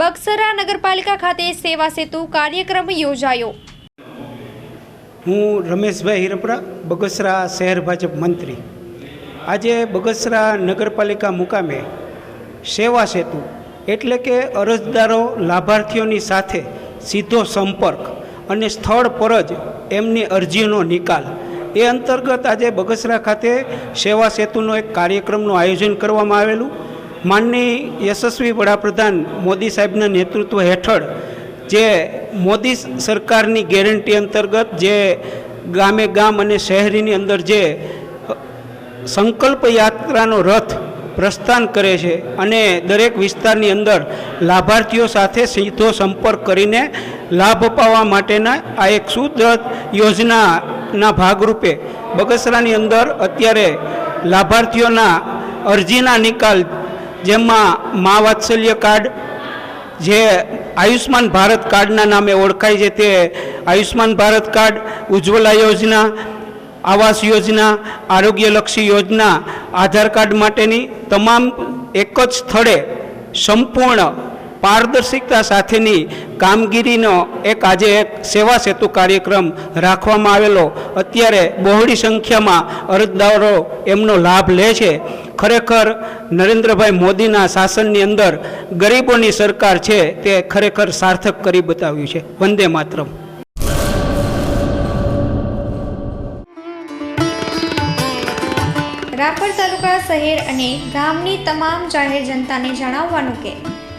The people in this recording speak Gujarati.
બગસરા નગરપાલિકા ખાતે સેવા સેતુ કાર્યક્રમ યોજાયો. હું રમેશભાઈ હિરપરા, બગસરા શહેર ભાજપ મંત્રી. આજે બગસરા નગરપાલિકા મુકામે સેવા સેતુ, એટલે કે અરજદારો લાભાર્થીઓની સાથે સીધો સંપર્ક અને સ્થળ પર જ એમની અરજીનો નિકાલ. એ અંતર્ગત આજે બગસરા ખાતે સેવા સેતુનો એક કાર્યક્રમનું આયોજન કરવામાં આવેલું. માનની યશસ્વી વડાપ્રધાન મોદી સાહેબના નેતૃત્વ હેઠળ જે મોદી સરકારની ગેરંટી અંતર્ગત જે ગામે ગામ અને શહેરીની અંદર જે સંકલ્પ યાત્રાનો રથ પ્રસ્થાન કરે છે અને દરેક વિસ્તારની અંદર લાભાર્થીઓ સાથે સીધો સંપર્ક કરીને લાભ અપાવવા માટેના આ એક સુદ્રઢ યોજનાના ભાગરૂપે બગસરાની અંદર અત્યારે લાભાર્થીઓના અરજીના નિકાલ જેમાં મા વાત્સલ્ય કાર્ડ, જે આયુષ્માન ભારત કાર્ડના નામે ઓળખાય છે તે આયુષ્માન ભારત કાર્ડ, ઉજ્જવલા યોજના, આવાસ યોજના, આરોગ્યલક્ષી યોજના, આધાર કાર્ડ માટેની તમામ એક જ સ્થળે સંપૂર્ણ પારદર્શિકતા સાથેની કામગીરીનો એક આજે એક સેવા સેતુ કાર્યક્રમ રાખવામાં આવેલો. અત્યારે બહોળી સંખ્યામાં અરજદારો એમનો લાભ લે છે. ખરેખર નરેન્દ્રભાઈ મોદીના શાસનની અંદર ગરીબોની સરકાર છે તે ખરેખર સાર્થક કરી બતાવ્યું છે. વંદે માતરમ. રાપર તાલુકા શહેર અને ગામની તમામ જાહેર જનતાને જણાવવાનું કે